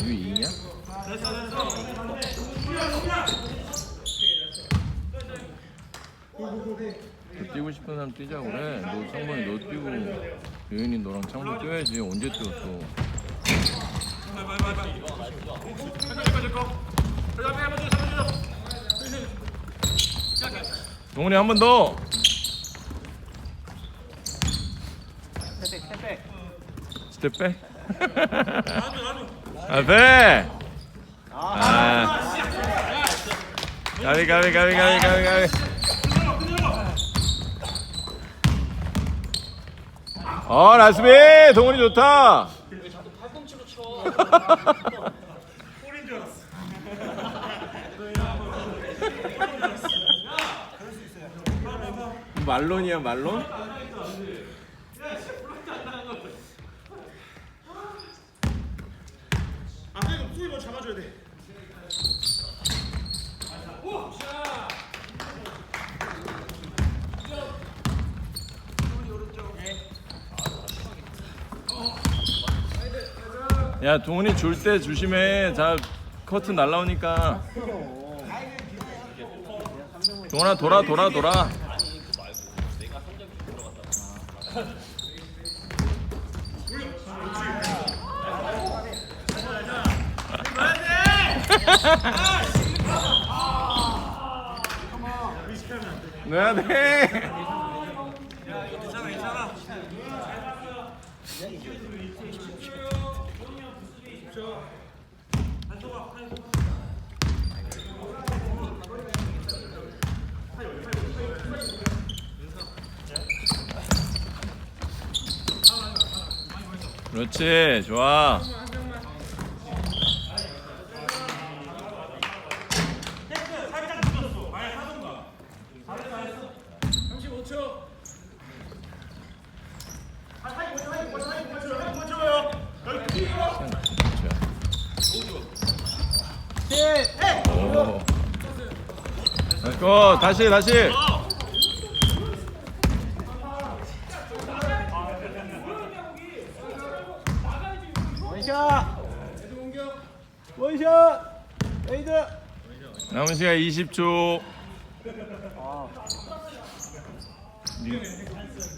이거 이냐? 너 뛰고 싶은 사람 뛰자고 그래. 너 창문이 너 뛰고 유인이 너랑 창문 뛰어야지. 언제 뛰었어? 동훈이 한 번 더. 스텝 백. 아 배. 아. 가비 가비 가비 가비 가비 가비. 어 나스비 동훈이 좋다. 말론이야 말론? 수비 먼저 잡아줘야 돼. 야 동훈이 줄 때 조심해. 자 커튼 날라오니까. 동훈아 돌아 돌아 돌아. 넣어야 돼. 그렇지. 좋아 고 다시 다시. 원샷 원샷 레이드 남은 시간 20초.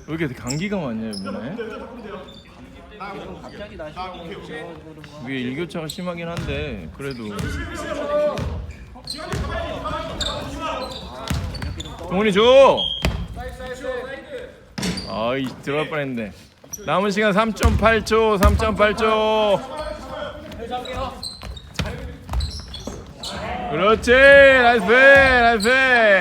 아왜 이렇게 감기가 많냐 이번에? 이게 일교차가 심하긴 한데 그래도 동훈이 줘. 아이 들어갈 뻔했네. 남은 시간 3.8초 3.8초. 그렇지. 나이스 패 나이스 패